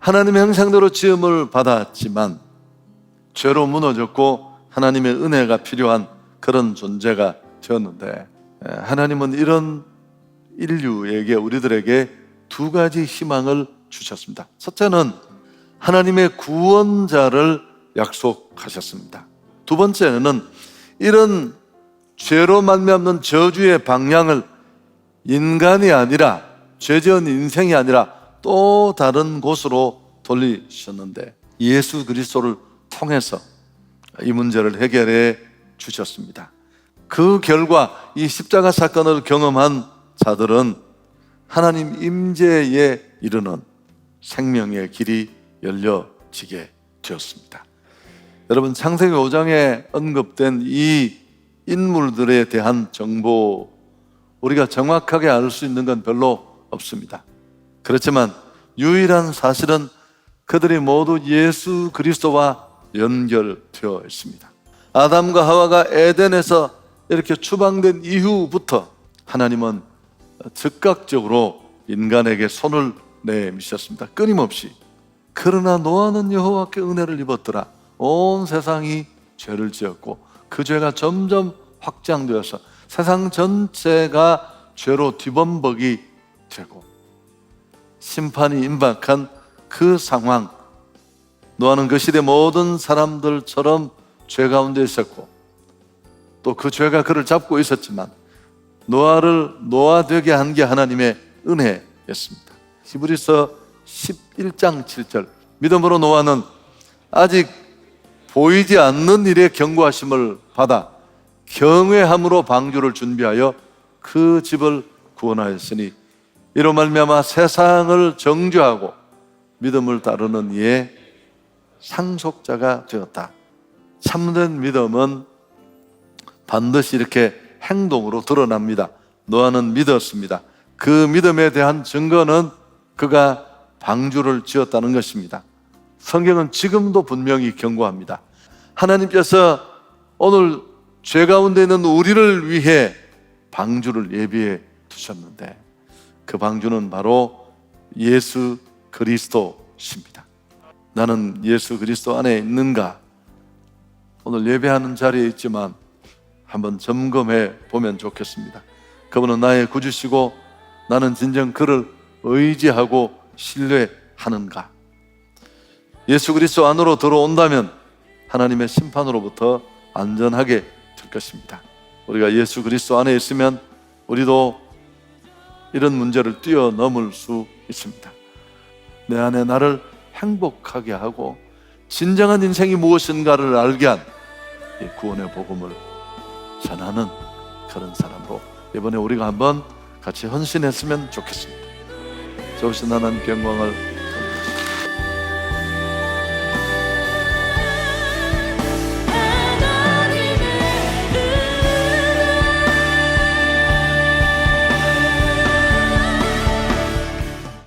하나님의 형상대로 지음을 받았지만 죄로 무너졌고 하나님의 은혜가 필요한 그런 존재가 되었는데 에, 하나님은 이런 인류에게 우리들에게 두 가지 희망을 주셨습니다. 첫째는 하나님의 구원자를 약속하셨습니다. 두 번째는 이런 죄로 말미암는 저주의 방향을 인간이 아니라 죄지은 인생이 아니라 또 다른 곳으로 돌리셨는데 예수 그리스도를 통해서 이 문제를 해결해 주셨습니다. 그 결과 이 십자가 사건을 경험한 자들은 하나님 임재에 이르는 생명의 길이 열려지게 되었습니다. 여러분 창세기 5장에 언급된 이 인물들에 대한 정보 우리가 정확하게 알 수 있는 건 별로 없습니다. 그렇지만 유일한 사실은 그들이 모두 예수 그리스도와 연결되어 있습니다. 아담과 하와가 에덴에서 이렇게 추방된 이후부터 하나님은 즉각적으로 인간에게 손을 내미셨습니다. 끊임없이. 그러나 노아는 여호와께 은혜를 입었더라. 온 세상이 죄를 지었고 그 죄가 점점 확장되어서 세상 전체가 죄로 뒤범벅이 되고 심판이 임박한 그 상황 노아는 그 시대 모든 사람들처럼 죄 가운데 있었고 또 그 죄가 그를 잡고 있었지만 노아를 노아되게 한 게 하나님의 은혜였습니다. 히브리서 11장 7절 믿음으로 노아는 아직 보이지 않는 일에 경고하심을 받아 경외함으로 방주를 준비하여 그 집을 구원하였으니 이로 말미암아 세상을 정죄하고 믿음을 따르는 이의 상속자가 되었다. 참된 믿음은 반드시 이렇게 행동으로 드러납니다. 노아는 믿었습니다. 그 믿음에 대한 증거는 그가 방주를 지었다는 것입니다. 성경은 지금도 분명히 경고합니다. 하나님께서 오늘 죄 가운데 있는 우리를 위해 방주를 예비해 두셨는데 그 방주는 바로 예수 그리스도십니다. 나는 예수 그리스도 안에 있는가? 오늘 예배하는 자리에 있지만 한번 점검해 보면 좋겠습니다. 그분은 나의 구주시고 나는 진정 그를 의지하고 신뢰하는가? 예수 그리스도 안으로 들어온다면 하나님의 심판으로부터 안전하게 될 것입니다. 우리가 예수 그리스도 안에 있으면 우리도 이런 문제를 뛰어넘을 수 있습니다. 내 안에 나를 행복하게 하고 진정한 인생이 무엇인가를 알게 한이 구원의 복음을 전하는 그런 사람으로 이번에 우리가 한번 같이 헌신했으면 좋겠습니다. 좋으신 하나님께 영광을